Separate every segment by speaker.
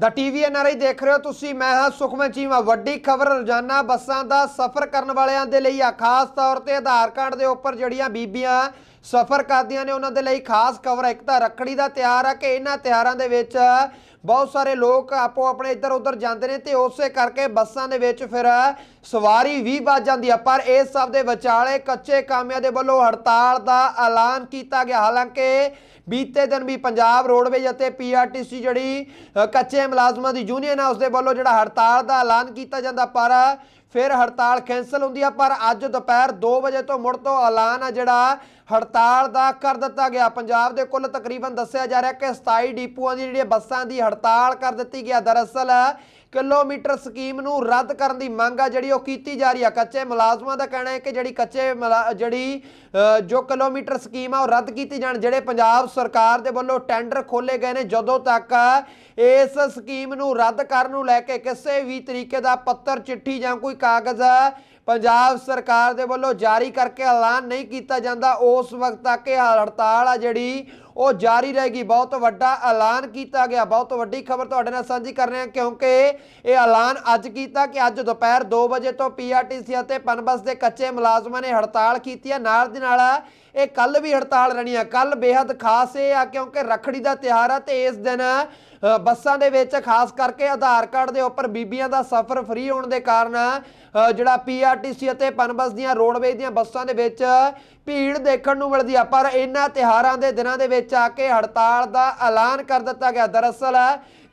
Speaker 1: ਦਾ TV NRI ਦੇਖ ਰਹੇ ਹੋ ਤੁਸੀਂ, ਮੈਂ ਹਾਂ ਸੁਖਮਨ ਚੀਮਾ। ਵੱਡੀ ਖਬਰ, ਰੋਜ਼ਾਨਾ ਬੱਸਾਂ ਦਾ ਸਫ਼ਰ ਕਰਨ ਵਾਲਿਆਂ ਦੇ ਲਈ ਆ, ਖਾਸ ਤੌਰ ਤੇ ਆਧਾਰ ਕਾਰਡ ਦੇ ਉੱਪਰ ਜਿਹੜੀਆਂ ਬੀਬੀਆਂ ਸਫ਼ਰ ਕਰਦੀਆਂ ਨੇ ਉਹਨਾਂ ਦੇ ਲਈ ਖਾਸ ਕਵਰ ਇੱਕ ਤਾਂ ਰੱਖੜੀ ਦਾ ਤਿਉਹਾਰ ਆ ਕਿ ਇਹਨਾਂ ਤਿਉਹਾਰਾਂ ਦੇ ਵਿੱਚ ਬਹੁਤ ਸਾਰੇ ਲੋਕ ਆਪੋ ਆਪਣੇ ਇੱਧਰ ਉੱਧਰ ਜਾਂਦੇ ਨੇ ਤੇ ਉਸੇ ਕਰਕੇ ਬੱਸਾਂ ਦੇ ਵਿੱਚ ਫਿਰ ਸਵਾਰੀ ਵੀ ਵੱਧ ਜਾਂਦੀ ਆ। ਪਰ ਇਸ ਸਭ ਦੇ ਵਿਚਾਲੇ ਕੱਚੇ ਕਾਮਿਆਂ ਦੇ ਵੱਲੋਂ ਹੜਤਾਲ ਦਾ ਐਲਾਨ ਕੀਤਾ ਗਿਆ। ਹਾਲਾਂਕਿ ਬੀਤੇ ਦਿਨ ਵੀ ਪੰਜਾਬ ਰੋਡਵੇਜ ਅਤੇ ਪੀਆਰਟੀਸੀ ਜਿਹੜੀ ਕੱਚੇ ਮੁਲਾਜ਼ਮਾਂ ਦੀ ਯੂਨੀਅਨ ਆ ਉਸ ਦੇ ਵੱਲੋਂ ਜਿਹੜਾ ਹੜਤਾਲ ਦਾ ਐਲਾਨ ਕੀਤਾ ਜਾਂਦਾ। ਪਰ ਫਿਰ ਹੜਤਾਲ ਕੈਂਸਲ ਹੁੰਦੀ ਆ, ਪਰ ਅੱਜ ਦੁਪਹਿਰ 2 ਵਜੇ ਤੋਂ ਮੁੜ ਤੋਂ ਐਲਾਨ ਆ ਜਿਹੜਾ ਹੜਤਾਲ ਦਾ ਕਰ ਦਿੱਤਾ ਗਿਆ। ਪੰਜਾਬ ਦੇ ਕੁੱਲ ਤਕਰੀਬਨ ਦੱਸਿਆ ਜਾ ਰਿਹਾ ਕਿ 27 ਡੀਪੂਆਂ ਦੀ ਜਿਹੜੀ ਬੱਸਾਂ ਦੀ ਹੜਤਾਲ ਕਰ ਦਿੱਤੀ ਗਿਆ ਦਰਅਸਲ ਕਿਲੋਮੀਟਰ ਸਕੀਮ ਨੂੰ ਰੱਦ ਕਰਨ ਦੀ ਮੰਗ ਆ, ਜਿਹੜੀ ਉਹ ਕੀਤੀ ਜਾ ਰਹੀ ਆ। ਕੱਚੇ ਮੁਲਾਜ਼ਮਾਂ ਦਾ ਕਹਿਣਾ ਹੈ ਕਿ ਜਿਹੜੀ ਕੱਚੇ ਮੁਲਾ- ਜਿਹੜੀ ਜੋ ਕਿਲੋਮੀਟਰ ਸਕੀਮ ਆ, ਉਹ ਰੱਦ ਕੀਤੀ ਜਾਣ। ਜਿਹੜੇ ਪੰਜਾਬ ਸਰਕਾਰ ਦੇ ਵੱਲੋਂ ਟੈਂਡਰ ਖੋਲੇ ਗਏ ਨੇ, ਜਦੋਂ ਤੱਕ ਇਸ ਸਕੀਮ ਨੂੰ ਰੱਦ ਕਰਨ ਨੂੰ ਲੈ ਕੇ ਕਿਸੇ ਵੀ ਤਰੀਕੇ ਦਾ ਪੱਤਰ, ਚਿੱਠੀ ਜਾਂ ਕੋਈ ਕਾਗਜ਼ ਪੰਜਾਬ ਸਰਕਾਰ ਦੇ ਵੱਲੋਂ ਜਾਰੀ ਕਰਕੇ ਐਲਾਨ ਨਹੀਂ ਕੀਤਾ ਜਾਂਦਾ। ਉਸ ਵਕਤ ਤੱਕ ਇਹ ਹੜਤਾਲ ਆ ਜਿਹੜੀ, ਉਹ ਜਾਰੀ ਰਹੇਗੀ ਬਹੁਤ ਵੱਡਾ ਐਲਾਨ ਕੀਤਾ ਗਿਆ। ਬਹੁਤ ਵੱਡੀ ਖਬਰ ਤੁਹਾਡੇ ਨਾਲ ਸਾਂਝੀ ਕਰ ਰਹੇ ਹਾਂ, ਕਿਉਂਕਿ ਇਹ ਐਲਾਨ ਅੱਜ ਕੀਤਾ ਕਿ ਅੱਜ ਦੁਪਹਿਰ 2 ਵਜੇ ਤੋਂ ਪੀਆਰਟੀਸੀ ਅਤੇ ਪਨਬਸ ਦੇ ਕੱਚੇ ਮੁਲਾਜ਼ਮਾਂ ਨੇ ਹੜਤਾਲ ਕੀਤੀ ਹੈ। ਨਾਲ ਦੀ ਨਾਲ ਇਹ ਕੱਲ ਵੀ ਹੜਤਾਲ ਰਹਿਣੀ ਆ। ਕੱਲ ਬੇहद ਖਾਸ ਇਹ ਆ, ਕਿਉਂਕਿ ਰੱਖੜੀ ਦਾ ਤਿਉਹਾਰ ਆ ਤੇ ਇਸ ਦਿਨ ਬੱਸਾਂ ਦੇ ਵਿੱਚ ਖਾਸ ਕਰਕੇ ਆਧਾਰ ਕਾਰਡ ਦੇ ਉੱਪਰ ਬੀਬੀਆਂ ਦਾ ਸਫ਼ਰ ਫ੍ਰੀ ਹੋਣ ਦੇ ਕਾਰਨ ਅ, ਜਿਹੜਾ ਪੀਆਰਟੀਸੀ ਅਤੇ ਪਨਬਸ ਦੀਆਂ ਰੋਡਵੇਜ਼ ਦੀਆਂ ਬੱਸਾਂ ਦੇ ਵਿੱਚ ਭੀੜ ਦੇਖਣ ਨੂੰ ਮਿਲਦੀ ਆ। ਪਰ ਇਹਨਾਂ ਤਿਉਹਾਰਾਂ ਦੇ ਦਿਨਾਂ ਦੇ ਵਿੱਚ ਆ ਕੇ ਹੜਤਾਲ ਦਾ ਐਲਾਨ ਕਰ ਦਿੱਤਾ ਗਿਆ। ਦਰਅਸਲ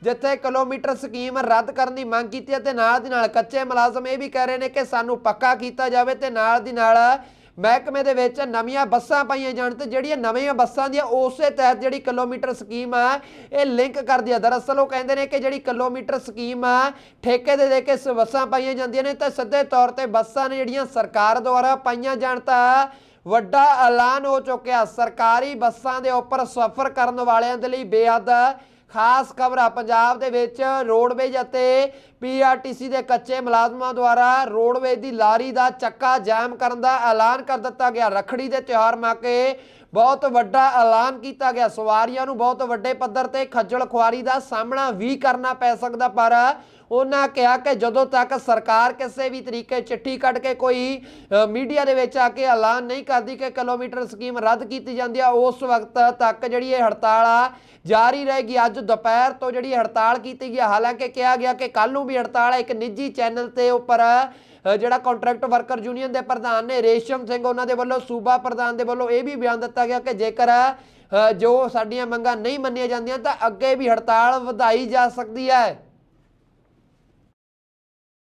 Speaker 1: ਜਿੱਥੇ ਕਿਲੋਮੀਟਰ ਸਕੀਮ ਰੱਦ ਕਰਨ ਦੀ ਮੰਗ ਕੀਤੀ ਹੈ ਤੇ ਨਾਲ ਦੀ ਨਾਲ ਕੱਚੇ ਮੁਲਾਜ਼ਮ ਇਹ ਵੀ ਕਹਿ ਰਹੇ ਨੇ ਕਿ ਸਾਨੂੰ ਪੱਕਾ ਕੀਤਾ ਜਾਵੇ ਤੇ ਨਾਲ ਦੀ ਨਾਲ ਮਹਿਕਮੇ ਦੇ ਵਿੱਚ ਨਵੀਆਂ ਬੱਸਾਂ ਪਾਈਆਂ ਜਾਣ ਤੇ ਜਿਹੜੀਆਂ ਨਵੀਆਂ ਬੱਸਾਂ ਦੀਆਂ ਉਸੇ ਤਹਿਤ ਜਿਹੜੀ ਕਿਲੋਮੀਟਰ ਸਕੀਮ ਆ, ਇਹ ਲਿੰਕ ਕਰਦੀ ਆ। ਦਰਅਸਲ ਉਹ ਕਹਿੰਦੇ ਨੇ ਕਿ ਜਿਹੜੀ ਕਿਲੋਮੀਟਰ ਸਕੀਮ ਆ, ਠੇਕੇ ਦੇ ਦੇ ਕੇ ਸ- ਬੱਸਾਂ ਪਾਈਆਂ ਜਾਂਦੀਆਂ ਨੇ ਤਾਂ ਸਿੱਧੇ ਤੌਰ ਤੇ ਬੱਸਾਂ ਨੇ ਜਿਹੜੀਆਂ ਸਰਕਾਰ ਦੁਆਰਾ ਪਾਈਆਂ ਜਾਣ ਤਾਂ ਵੱਡਾ ਐਲਾਨ ਹੋ ਚੁੱਕਿਆ। ਸਰਕਾਰੀ ਬੱਸਾਂ ਦੇ ਉੱਪਰ ਸਫ਼ਰ ਕਰਨ ਵਾਲਿਆਂ ਦੇ ਲਈ ਬੇਹੱਦ ਖਾਸ ਖਬਰ ਆ। ਪੰਜਾਬ ਦੇ ਵਿੱਚ ਰੋਡਵੇਜ ਅਤੇ ਪੀਆਰਟੀਸੀ ਦੇ ਕੱਚੇ ਮੁਲਾਜ਼ਮਾਂ ਦੁਆਰਾ ਰੋਡਵੇਜ ਦੀ ਲਾਰੀ ਦਾ ਚੱਕਾ ਜਾਮ ਕਰਨ ਦਾ ਐਲਾਨ ਕਰ ਦਿੱਤਾ ਗਿਆ ਰਖੜੀ ਦੇ ਤਿਉਹਾਰ ਮੌਕੇ ਬਹੁਤ ਵੱਡਾ ਐਲਾਨ ਕੀਤਾ ਗਿਆ ਸਵਾਰੀਆਂ ਨੂੰ ਬਹੁਤ ਵੱਡੇ ਪੱਧਰ ਤੇ ਖੱਜਲ ਖੁਆਰੀ ਦਾ ਸਾਹਮਣਾ ਵੀ ਕਰਨਾ ਪੈ ਸਕਦਾ, ਪਰ ਉਹਨਾਂ ਕਿਹਾ ਕਿ ਜਦੋਂ ਤੱਕ ਸਰਕਾਰ ਕਿਸੇ ਵੀ ਤਰੀਕੇ ਚਿੱਠੀ ਕੱਢ ਕੇ ਕੋਈ ਮੀਡੀਆ ਦੇ ਵਿੱਚ ਆ ਕੇ ਐਲਾਨ ਨਹੀਂ ਕਰਦੀ ਕਿ ਕਿਲੋਮੀਟਰ ਸਕੀਮ ਰੱਦ ਕੀਤੀ ਜਾਂਦੀ ਆ, ਉਸ ਵਕਤ ਤੱਕ ਜਿਹੜੀ ਇਹ ਹੜਤਾਲ ਆ ਜਾਰੀ ਰਹੇਗੀ ਅੱਜ ਦੁਪਹਿਰ ਤੋਂ ਜਿਹੜੀ ਹੜਤਾਲ ਕੀਤੀ ਗਈ ਆ। ਹਾਲਾਂਕਿ ਕਿਹਾ ਗਿਆ ਕਿ ਕੱਲ ਨੂੰ ਵੀ ਹੜਤਾਲ ਹੈ ਇੱਕ ਨਿੱਜੀ ਚੈਨਲ ਤੇ ਉੱਪਰ ਜਿਹੜਾ ਕੰਟਰੈਕਟ ਵਰਕਰ ਯੂਨੀਅਨ ਦੇ ਪ੍ਰਧਾਨ ਨੇ ਰੇਸ਼ਮ ਸਿੰਘ ਉਹਨਾਂ ਦੇ ਵੱਲੋਂ ਸੂਬਾ ਪ੍ਰਧਾਨ ਦੇ ਵੱਲੋਂ ਇਹ ਵੀ ਬਿਆਨ ਦਿੱਤਾ ਗਿਆ ਕਿ ਜੇਕਰ ਅ, ਜੋ ਸਾਡੀਆਂ ਮੰਗਾਂ ਨਹੀਂ ਮੰਨੀਆਂ ਜਾਂਦੀਆਂ ਤਾਂ ਅੱਗੇ ਵੀ ਹੜਤਾਲ ਵਧਾਈ ਜਾ ਸਕਦੀ ਹੈ।